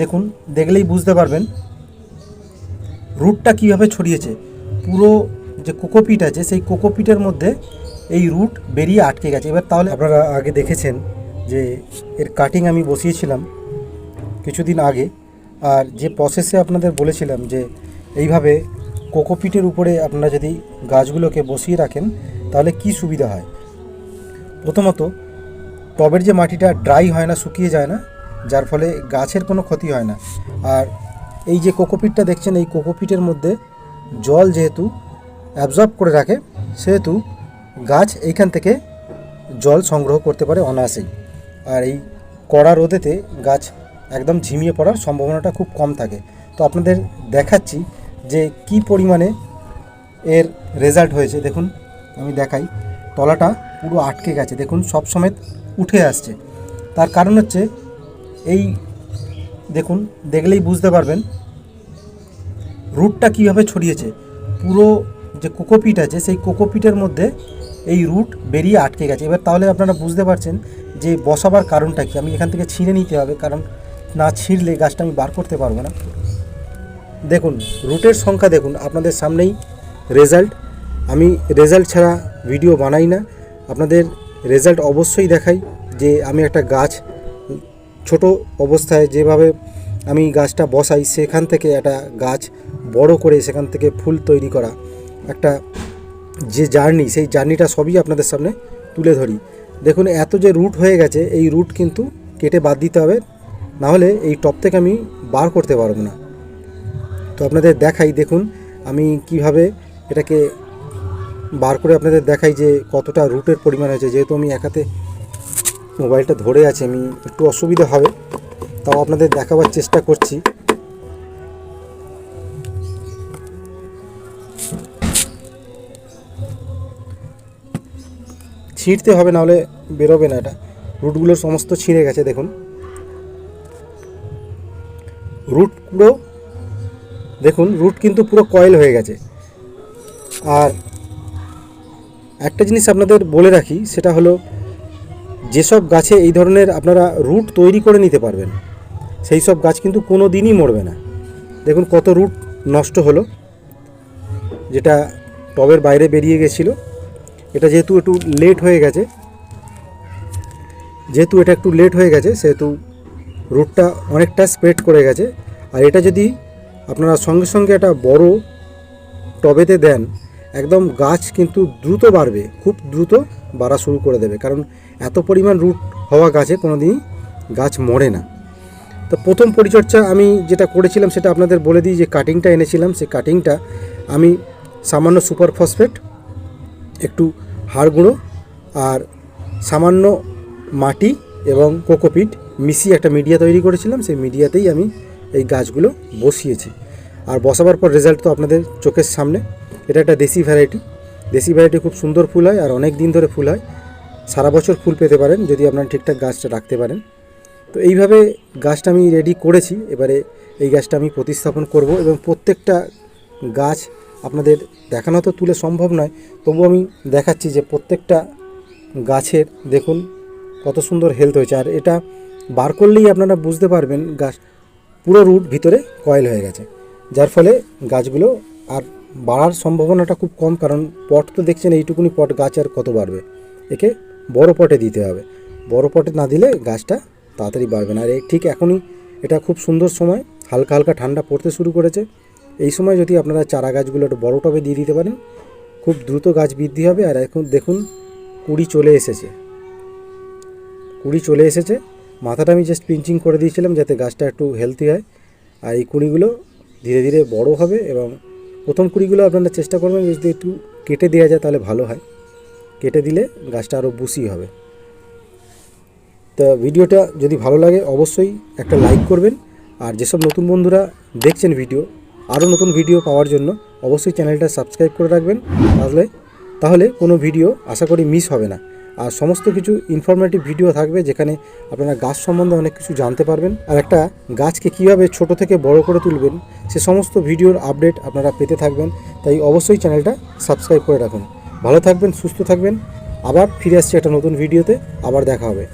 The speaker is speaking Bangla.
দেখুন, দেখলেই বুঝতে পারবেন রুটটা কীভাবে ছড়িয়েছে। পুরো যে কোকোপিট আছে, সেই কোকোপিটের মধ্যে এই রুট বেরিয়ে আটকে গেছে। এবার তাহলে আপনারা আগে দেখেছেন যে এর কাটিং আমি বসিয়েছিলাম কিছুদিন আগে। আর যে প্রসেসে আপনাদের বলেছিলাম যে এইভাবে কোকোপিটের উপরে আপনারা যদি গাছগুলোকে বসিয়ে রাখেন, তাহলে কি সুবিধা হয়? প্রথমত টবের যে মাটিটা ড্রাই হয় না, শুকিয়ে যায় না যার ফলে গাছের কোনো ক্ষতি হয় না। আর এই যে কোকোপিটটা দেখছেন, এই কোকোপিটের মধ্যে জল যেহেতু অ্যাবজর্ব করে রাখে, সেহেতু গাছ এইখান থেকে জল সংগ্রহ করতে পারে অনায়াসেই। আর এই কড়া রোদেতে গাছ একদম ঝিমিয়ে পড়ার সম্ভাবনাটা খুব কম থাকে। তো আপনাদের দেখাচ্ছি যে কি পরিমাণে এর রেজাল্ট হয়েছে। দেখুন, আমি দেখাই। তলাটা পুরো আটকে গেছে। দেখুন সব উঠে আসছে। তার কারণ হচ্ছে এই দেখুন, দেখলেই বুঝতে পারবেন রুটটা কীভাবে ছড়িয়েছে। পুরো যে কোকোপিট আছে, সেই কোকোপিটের মধ্যে এই রুট বেরিয়ে আটকে গেছে। এবার তাহলে আপনারা বুঝতে পারছেন যে বসাবার কারণটা কি। আমি এখান থেকে ছিঁড়ে নিতে হবে, কারণ না ছিঁড়লে গাছটা আমি বার করতে পারব না। দেখুন, রুটের সংখ্যা দেখুন, আপনাদের সামনেই রেজাল্ট। আমি রেজাল্ট ছাড়া ভিডিও বানাই না। আপনাদের রেজাল্ট অবশ্যই দেখাই যে আমি একটা গাছ ছোট অবস্থায় যেভাবে আমি গাছটা বসাই, সেখান থেকে একটা গাছ বড় করে সেখান থেকে ফুল তৈরি করা। একটা যে জার্নি, সেই জার্নিটা সবই আপনাদের সামনে তুলে ধরি। দেখুন, এত যে রুট হয়ে গেছে, এই রুট কিন্তু কেটে বাদ দিতে হবে। নাহলে এই টপ থেকে আমি বার করতে পারব না। তো আপনাদের দেখাই, দেখুন, আমি কীভাবে এটাকে বার করে আপনাদের দেখাই যে কতটা রুটের পরিমাণ হয়েছে। যেহেতু আমি একাতে মোবাইলটা ধরে আছে, আমি একটু অসুবিধা হবে, তাও আপনাদের দেখাবার চেষ্টা করছি। ছিঁড়তে হবে, নাহলে বেরোবে না এটা। রুটগুলো সমস্ত ছিঁড়ে গেছে, দেখুন। রুট পুরো, দেখুন, রুট কিন্তু পুরো কয়েল হয়ে গেছে। আর একটা জিনিস আপনাদের বলে রাখি, সেটা হলো যেসব গাছে এই ধরনের আপনারা রুট তৈরি করে নিতে পারবেন, সেই সব গাছ কিন্তু কোনো দিনই মরবে না। দেখুন কত রুট নষ্ট হলো, যেটা টবের বাইরে বেরিয়ে গেছিল। এটা যেহেতু একটু লেট হয়ে গেছে, যেহেতু এটা একটু লেট হয়ে গেছে, সেহেতু রুটটা অনেকটা স্প্রেড করে গেছে। আর এটা যদি আপনারা সঙ্গে সঙ্গে একটা বড় টবেতে দেন, একদম গাছ কিন্তু দ্রুত বাড়বে, খুব দ্রুত বাড়া শুরু করে দেবে। কারণ এত পরিমাণ রুট হওয়া গাছে কোনো দিনই গাছ মরে না। তো প্রথম পরিচর্যা আমি যেটা করেছিলাম সেটা আপনাদের বলে দিই যে কাটিংটা এনেছিলাম, সেই কাটিংটা আমি সামান্য সুপার ফসফেট একটু হাড় গুঁড়ো আর সামান্য মাটি এবং কোকোপিট মিশিয়ে একটা মিডিয়া তৈরি করেছিলাম, সেই মিডিয়াতেই আমি এই গাছগুলো বসিয়েছি। আর বসাবার পর রেজাল্ট তো আপনাদের চোখের সামনে। এটা একটা দেশি ভ্যারাইটি দেশি ভ্যারাইটি খুব সুন্দর ফুল হয় আর অনেক দিন ধরে ফুল হয়। সারা বছর ফুল পেতে পারেন যদি আপনারা ঠিকঠাক গাছটা রাখতে পারেন। তো এইভাবে গাছটা আমি রেডি করেছি। এবারে এই গাছটা আমি প্রতিস্থাপন করব এবং প্রত্যেকটা গাছ আপনাদের দেখানো তো তুলে সম্ভব নয় তবু আমি দেখাচ্ছি যে প্রত্যেকটা গাছের দেখুন কত সুন্দর হেলথ হয়েছে। আর এটা বার করলেই আপনারা বুঝতে পারবেন গাছ পুরো রুট ভিতরে কয়েল হয়ে গেছে। যার ফলে গাছগুলো আর বাড়ার সম্ভাবনাটা খুব কম, কারণ পট তো দেখছেন এইটুকুনি পট গাছ আর কত বাড়বে। একে বড় পটে দিতে হবে। বড় পটে না দিলে গাছটা তাড়াতাড়ি বাড়বে না। আর ঠিক এখনই এটা খুব সুন্দর সময়। হালকা হালকা ঠান্ডা পড়তে শুরু করেছে। এই সময় যদি আপনারা চারা গাছগুলো একটু বড় টবে দিয়ে দিতে পারেন, খুব দ্রুত গাছ বৃদ্ধি হবে। আর এখন দেখুন, কুড়ি চলে এসেছে। কুড়ি চলে এসেছে। মাথাটা আমি জাস্ট পিঞ্চিং করে দিয়েছিলাম যাতে গাছটা একটু হেলদি হয়। আর এই কুড়িগুলো ধীরে ধীরে বড় হবে এবং প্রথম কুড়িগুলো আপনারা চেষ্টা করবেন যদি একটু কেটে দেওয়া যায় তাহলে ভালো হয়। কেটে দিলে গাছটা আরও বুসি হবে। তা ভিডিওটা যদি ভালো লাগে অবশ্যই একটা লাইক করবেন। আর যেসব নতুন বন্ধুরা দেখছেন ভিডিও আরও নতুন ভিডিও পাওয়ার জন্য অবশ্যই চ্যানেলটা সাবস্ক্রাইব করে রাখবেন। তাহলে তাহলে কোনো ভিডিও আশা করি মিস হবে না। আর সমস্ত কিছু ইনফরমেটিভ ভিডিও থাকবে যেখানে আপনারা গাছ সম্বন্ধে অনেক কিছু জানতে পারবেন। আর একটা গাছকে কীভাবে ছোট থেকে বড় করে তুলবেন, সে সমস্ত ভিডিওর আপডেট আপনারা পেতে থাকবেন। তাই অবশ্যই চ্যানেলটা সাবস্ক্রাইব করে রাখুন। ভালো থাকবেন সুস্থ থাকবেন। আবার ফিরে আসছি একটা নতুন ভিডিওতে। আবার দেখা হবে।